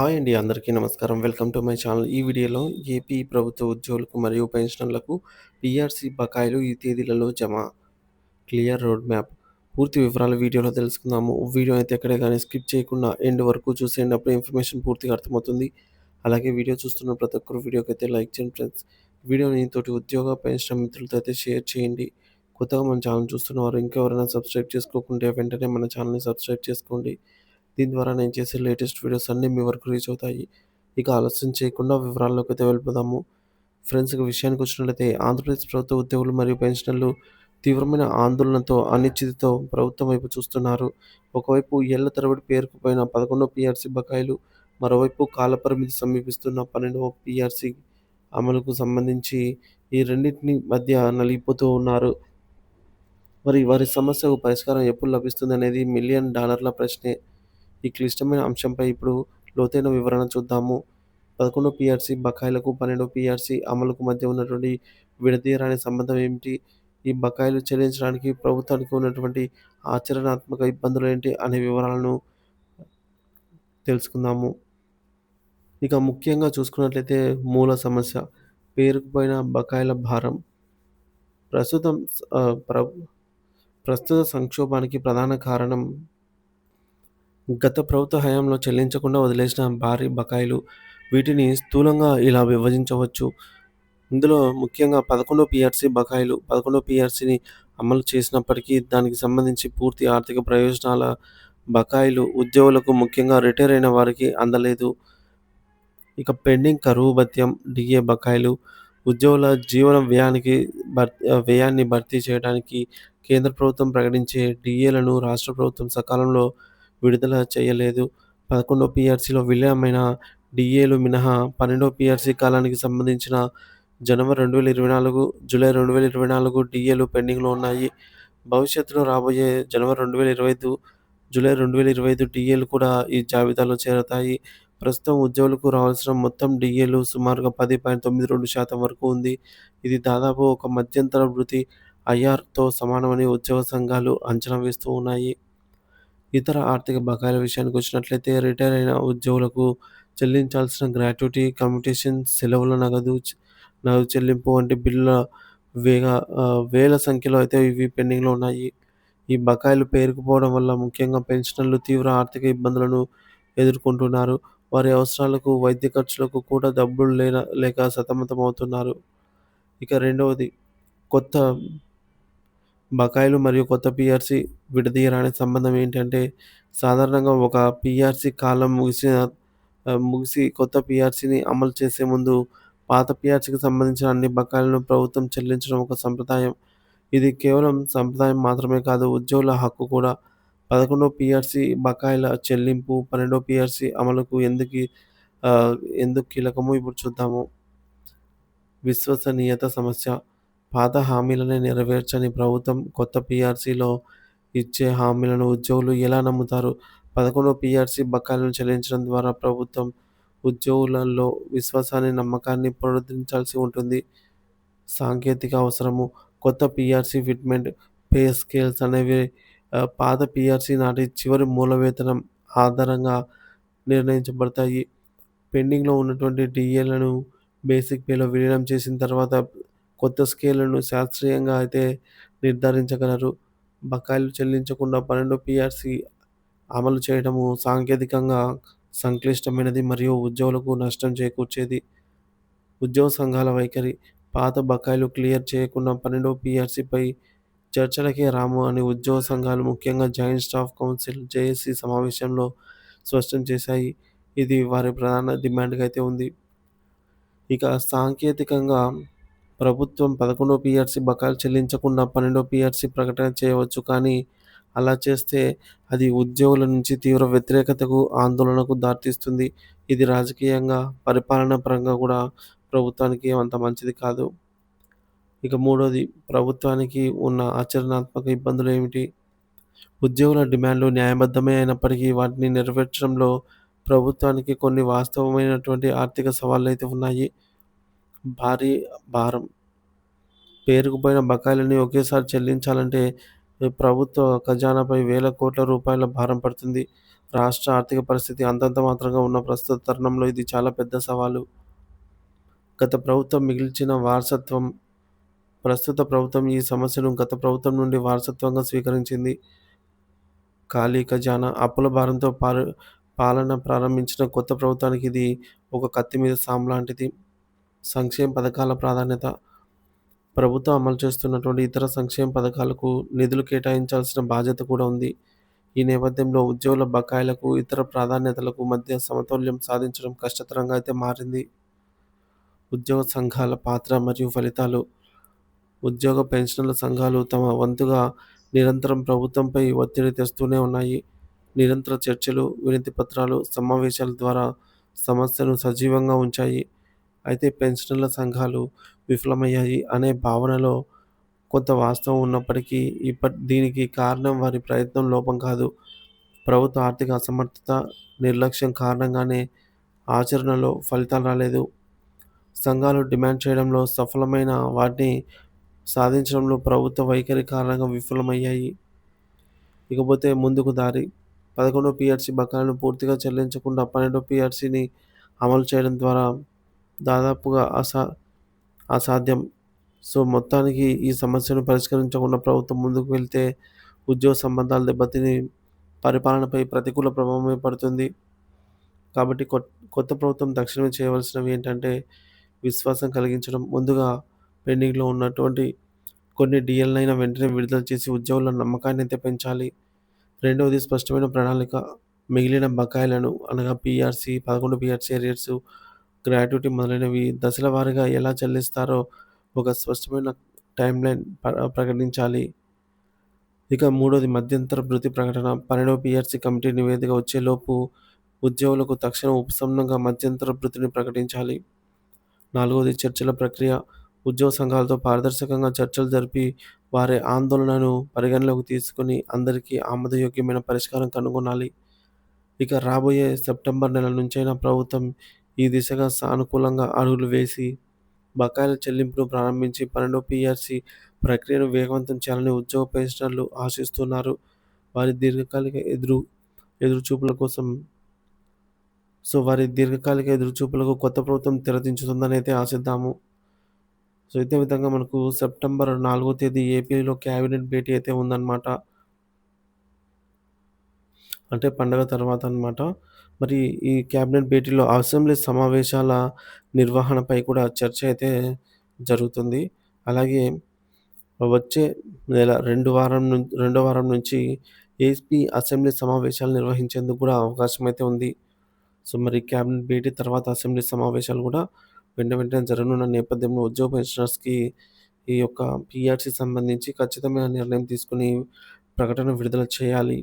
Hi అండి అందరికీ నమస్కారం. Welcome to my channel. ఈ వీడియోలో ఏపీ ప్రభుత్వ ఉద్యోగులకు మరియు పెన్షనర్లకు పిఆర్సీ బకాయిలు ఈ తేదీలలో జమ. Clear road map. పూర్తి వివరాలు వీడియోలో తెలుసుకుందాము. వీడియో అయితే ఎక్కడే కానీ స్కిప్ చేయకుండా ఎండ్ వరకు చూసేయండి. అప్పుడు ఇన్ఫర్మేషన్ పూర్తిగా అర్థమవుతుంది. అలాగే వీడియో చూస్తున్న ప్రతి ఒక్కరు వీడియోకి అయితే లైక్ చేయండి ఫ్రెండ్స్. వీడియోని తోటి ఉద్యోగ పెన్షన్ మిత్రులతో అయితే షేర్ చేయండి. కొత్తగా మన ఛానల్ చూస్తున్నవారు ఇంకెవరైనా సబ్స్క్రైబ్ చేసుకోకుంటే వెంటనే మన ఛానల్ని సబ్స్క్రైబ్ చేసుకోండి. దీని ద్వారా నేను చేసే లేటెస్ట్ వీడియోస్ అన్నీ మీ వరకు రీచ్ అవుతాయి. ఇక ఆలస్యం చేయకుండా వివరాల్లోకి అయితే వెళ్ళిపోదాము. ఫ్రెండ్స్ ఇక విషయానికి వచ్చినట్లయితే ఆంధ్రప్రదేశ్ ప్రభుత్వ ఉద్యోగులు మరియు పెన్షనర్లు తీవ్రమైన ఆందోళనతో అనిశ్చితితో ప్రభుత్వం వైపు చూస్తున్నారు. ఒకవైపు ఏళ్ళ తరబడి పేరుకుపోయిన పదకొండవ పీఆర్సీ బకాయిలు మరోవైపు కాలపరిమితి సమీపిస్తున్న పన్నెండవ పీఆర్సీ అమలుకు సంబంధించి ఈ రెండింటిని మధ్య నలిగిపోతూ ఉన్నారు. మరి వారి సమస్యకు పరిష్కారం ఎప్పుడు లభిస్తుంది అనేది మిలియన్ డాలర్ల ప్రశ్నే. ఈ క్లిష్టమైన అంశంపై ఇప్పుడు లోతైన వివరణ చూద్దాము. పదకొండు పిఆర్సీ బకాయిలకు పన్నెండు పిఆర్సీ అమలుకు మధ్య ఉన్నటువంటి విడదీయరాని సంబంధం ఏమిటి? ఈ బకాయిలు చెల్లించడానికి ప్రభుత్వానికి ఉన్నటువంటి ఆచరణాత్మక ఇబ్బందులు ఏంటి అనే వివరాలను తెలుసుకుందాము. ఇక ముఖ్యంగా చూసుకున్నట్లయితే మూల సమస్య పేరుకుపోయిన బకాయిల భారం. ప్రస్తుతం ప్ర ప్రస్తుత సంక్షోభానికి ప్రధాన కారణం గత ప్రభుత్వ హయాంలో చెల్లించకుండా వదిలేసిన భారీ బకాయిలు వీటిని స్థూలంగా ఇలా విభజించవచ్చు. ఇందులో ముఖ్యంగా పదకొండో పిఆర్సీ బకాయిలు పదకొండో పిఆర్సీని అమలు చేసినప్పటికీ దానికి సంబంధించి పూర్తి ఆర్థిక ప్రయోజనాల బకాయిలు ఉద్యోగులకు ముఖ్యంగా రిటైర్ అయిన వారికి అందలేదు. ఇక పెండింగ్ కరువు భత్యం డిఏ బకాయిలు ఉద్యోగుల జీవన వ్యయానికి భర్ వ్యయాన్ని భర్తీ చేయడానికి కేంద్ర ప్రభుత్వం ప్రకటించే డిఏలను రాష్ట్ర ప్రభుత్వం సకాలంలో విడుదల చేయలేదు. పదకొండో పిఆర్సీలో విలీనమైన డిఏలు మినహా పన్నెండో పిఆర్సీ కాలానికి సంబంధించిన జనవరి రెండు వేల ఇరవై నాలుగు జూలై రెండు వేల ఇరవై నాలుగు డిఏలు పెండింగ్లో ఉన్నాయి. భవిష్యత్తులో రాబోయే జనవరి రెండు వేల ఇరవై ఐదు జూలై రెండు వేల ఇరవై ఐదు డిఏలు కూడా ఈ జాబితాలో చేరతాయి. ప్రస్తుతం ఉద్యోగులకు రావాల్సిన మొత్తం డిఏలు సుమారుగా పది పాయింట్ తొమ్మిది రెండు శాతం వరకు ఉంది. ఇది దాదాపు ఒక మధ్యంతర వృత్తి. ఐఆర్తో సమానమని ఉద్యోగ సంఘాలు అంచనా వేస్తూ ఉన్నాయి. ఇతర ఆర్థిక బకాయిల విషయానికి వచ్చినట్లయితే రిటైర్ అయిన ఉద్యోగులకు చెల్లించాల్సిన గ్రాట్యుటీ కమ్యూటేషన్ సెలవుల నగదు నగదు చెల్లింపు వంటి బిల్లుల వేగ వేల సంఖ్యలో అయితే ఇవి పెండింగ్లో ఉన్నాయి. ఈ బకాయిలు పేరుకుపోవడం వల్ల ముఖ్యంగా పెన్షనర్లు తీవ్ర ఆర్థిక ఇబ్బందులను ఎదుర్కొంటున్నారు. వారి అవసరాలకు వైద్య ఖర్చులకు కూడా డబ్బులు లేన లేక సతమతం అవుతున్నారు ఇక రెండవది కొత్త బకాయిలు మరియు కొత్త పిఆర్సి విడదీయరాని సంబంధం ఏంటంటే సాధారణంగా ఒక పిఆర్సి కాలం ముగిసిన ముగిసి కొత్త పిఆర్సీని అమలు చేసే ముందు పాత పిఆర్సీకి సంబంధించిన అన్ని బకాయిలను ప్రభుత్వం చెల్లించడం ఒక సంప్రదాయం. ఇది కేవలం సంప్రదాయం మాత్రమే కాదు ఉద్యోగుల హక్కు కూడా. పదకొండో పిఆర్సీ బకాయిల చెల్లింపు పన్నెండో పిఆర్సీ అమలుకు ఎందుకు ఎందుకు కీలకమో ఇప్పుడు చూద్దాము. విశ్వసనీయత సమస్య. పాత హామీలను నెరవేర్చని ప్రభుత్వం కొత్త పిఆర్సీలో ఇచ్చే హామీలను ఉద్యోగులు ఎలా నమ్ముతారు? పదకొండు పీఆర్సీ బకాయిలను చెల్లించడం ద్వారా ప్రభుత్వం ఉద్యోగులలో విశ్వాసాన్ని నమ్మకాన్ని పునరుద్ధరించాల్సి ఉంటుంది. సాంకేతిక అవసరము కొత్త పీఆర్సీ ఫిట్మెంట్ పే స్కేల్స్ అనేవి పాత పీఆర్సీ నాటి చివరి మూల వేతనం ఆధారంగా నిర్ణయించబడతాయి. పెండింగ్లో ఉన్నటువంటి డిఏలను బేసిక్ పేలో విలీనం చేసిన తర్వాత కొత్త స్కేళ్ళను శాస్త్రీయంగా అయితే నిర్ధారించగలరు. బకాయిలు చెల్లించకుండా పన్నెండు పిఆర్సి అమలు చేయడము సాంకేతికంగా సంక్లిష్టమైనది మరియు ఉద్యోగులకు నష్టం చేకూర్చేది. ఉద్యోగ సంఘాల వైఖరి. పాత బకాయిలు క్లియర్ చేయకుండా పన్నెండు పిఆర్సీపై చర్చలకే రాము అని ఉద్యోగ సంఘాలు ముఖ్యంగా జాయింట్ స్టాఫ్ కౌన్సిల్ జేఏసీ సమావేశంలో స్పష్టం చేశాయి. ఇది వారి ప్రధాన డిమాండ్గా అయితే ఉంది. ఇక సాంకేతికంగా ప్రభుత్వం పదకొండో పిఆర్సీ బకాయిలు చెల్లించకుండా పన్నెండో పిఆర్సీ ప్రకటన చేయవచ్చు కానీ అలా చేస్తే అది ఉద్యోగుల నుంచి తీవ్ర వ్యతిరేకతకు ఆందోళనకు దారితీస్తుంది. ఇది రాజకీయంగా పరిపాలన పరంగా కూడా ప్రభుత్వానికి అంత మంచిది కాదు. ఇక మూడోది ప్రభుత్వానికి ఉన్న ఆచరణాత్మక ఇబ్బందులు ఏమిటి? ఉద్యోగుల డిమాండ్లు న్యాయబద్ధమే అయినప్పటికీ వాటిని నెరవేర్చడంలో ప్రభుత్వానికి కొన్ని వాస్తవమైనటువంటి ఆర్థిక సవాళ్ళు అయితే ఉన్నాయి. భారీ భారం పేరుకుపోయిన బకాయిలని ఒకేసారి చెల్లించాలంటే ప్రభుత్వ ఖజానాపై వేల కోట్ల రూపాయల భారం పడుతుంది రాష్ట్ర ఆర్థిక పరిస్థితి అంతంత మాత్రంగా ఉన్న ప్రస్తుత తరుణంలో ఇది చాలా పెద్ద సవాలు. గత ప్రభుత్వం మిగిల్చిన వారసత్వం ప్రస్తుత ప్రభుత్వం ఈ సమస్యను గత ప్రభుత్వం నుండి వారసత్వంగా స్వీకరించింది. ఖాళీ ఖజానా, అప్పుల భారంతో పాలన ప్రారంభించిన కొత్త ప్రభుత్వానికి ఇది ఒక కత్తి మీద సాము లాంటిది. సంక్షేమ పథకాల ప్రాధాన్యత ప్రభుత్వం అమలు చేస్తున్నటువంటి ఇతర సంక్షేమ పథకాలకు నిధులు కేటాయించాల్సిన బాధ్యత కూడా ఉంది. ఈ నేపథ్యంలో ఉద్యోగుల బకాయిలకు, ఇతర ప్రాధాన్యతలకు మధ్య సమతుల్యం సాధించడం కష్టతరంగా అయితే మారింది. ఉద్యోగ సంఘాల పాత్ర మరియు ఫలితాలు ఉద్యోగ పెన్షనర్ల సంఘాలు తమ వంతుగా నిరంతరం ప్రభుత్వంపై ఒత్తిడి తెస్తూనే ఉన్నాయి. నిరంతర చర్చలు, వినతి పత్రాలు, సమావేశాల ద్వారా సమస్యను సజీవంగా ఉంచాయి. అయితే పెన్షనర్ల సంఘాలు విఫలమయ్యాయి అనే భావనలో కొంత వాస్తవం ఉన్నప్పటికీ ఇప్పటి దీనికి కారణం వారి ప్రయత్నం లోపం కాదు. ప్రభుత్వ ఆర్థిక అసమర్థత, నిర్లక్ష్యం కారణంగానే ఆచరణలో ఫలితాలు రాలేదు. సంఘాలు డిమాండ్ చేయడంలో సఫలమైన వాటిని సాధించడంలో ప్రభుత్వ వైఖరి కారణంగా విఫలమయ్యాయి. ఇకపోతే ముందుకు దారి పదకొండో పిఆర్సీ బకాయిలను పూర్తిగా చెల్లించకుండా పన్నెండో పిఆర్సీని అమలు చేయడం ద్వారా దాదాపుగా అసా అసాధ్యం. సో మొత్తానికి ఈ సమస్యను పరిష్కరించకుండా ప్రభుత్వం ముందుకు వెళ్తే ఉద్యోగ సంబంధాలు దెబ్బతిని పరిపాలనపై ప్రతికూల ప్రభావమే పడుతుంది. కాబట్టి కొత్త కొత్త ప్రభుత్వం తక్షణమే చేయవలసినవి ఏంటంటే విశ్వాసం కలిగించడం. ముందుగా పెండింగ్‌లో ఉన్నటువంటి కొన్ని డిఎల్ఐన వెంటనే విడుదల చేసి ఉద్యోగుల నమ్మకాన్నయితే పెంచాలి. రెండవది స్పష్టమైన ప్రణాళిక. మిగిలిన బకాయిలను అనగా పీఆర్సీ, పదకొండు పీఆర్సీ అరియర్స్, గ్రాట్యుటీ మొదలైనవి దశల వారీగా ఎలా చెల్లిస్తారో ఒక స్పష్టమైన టైమ్‌లైన్ ప ప్రకటించాలి. ఇక మూడోది మధ్యంతర భృతి ప్రకటన. పన్నెండవ పిఆర్సీ కమిటీ నివేదిక వచ్చేలోపు ఉద్యోగులకు తక్షణ ఉపశమనంగా మధ్యంతర భృతిని ప్రకటించాలి. నాలుగవది చర్చల ప్రక్రియ. ఉద్యోగ సంఘాలతో పారదర్శకంగా చర్చలు జరిపి వారి ఆందోళనను పరిగణలోకి తీసుకుని అందరికీ ఆమోదయోగ్యమైన పరిష్కారం కనుగొనాలి. ఇక రాబోయే సెప్టెంబర్ నెల నుంచైనా ప్రభుత్వం ఈ దిశగా సానుకూలంగా అడుగులు వేసి బకాయిల చెల్లింపును ప్రారంభించి పన్నెండు పీఆర్సీ ప్రక్రియను వేగవంతం చేయాలని ఉద్యోగ పెన్షనర్లు ఆశిస్తున్నారు. వారి దీర్ఘకాలిక ఎదురు ఎదురుచూపుల కోసం సో వారి దీర్ఘకాలిక ఎదురుచూపులకు కొత్త ప్రభుత్వం తెరదించుతుందని అయితే ఆశిద్దాము. సో ఇదే విధంగా మనకు సెప్టెంబర్ నాలుగో తేదీ ఏపీలో క్యాబినెట్ భేటీ అయితే ఉందన్నమాట. అంటే పండగ తర్వాత అన్నమాట. మరి ఈ క్యాబినెట్ భేటీలో అసెంబ్లీ సమావేశాల నిర్వహణపై కూడా చర్చ అయితే జరుగుతుంది. అలాగే వచ్చే నెల రెండు వారం ను రెండో వారం నుంచి ఏపీ అసెంబ్లీ సమావేశాలు నిర్వహించేందుకు కూడా అవకాశం అయితే ఉంది. సో మరి క్యాబినెట్ భేటీ తర్వాత అసెంబ్లీ సమావేశాలు కూడా వెంట వెంటనే జరగనున్న నేపథ్యంలో ఉద్యోగ పెన్షనర్స్‌కి ఈ యొక్క పీఆర్సీ సంబంధించి ఖచ్చితమైన నిర్ణయం తీసుకొని ప్రకటన విడుదల చేయాలి.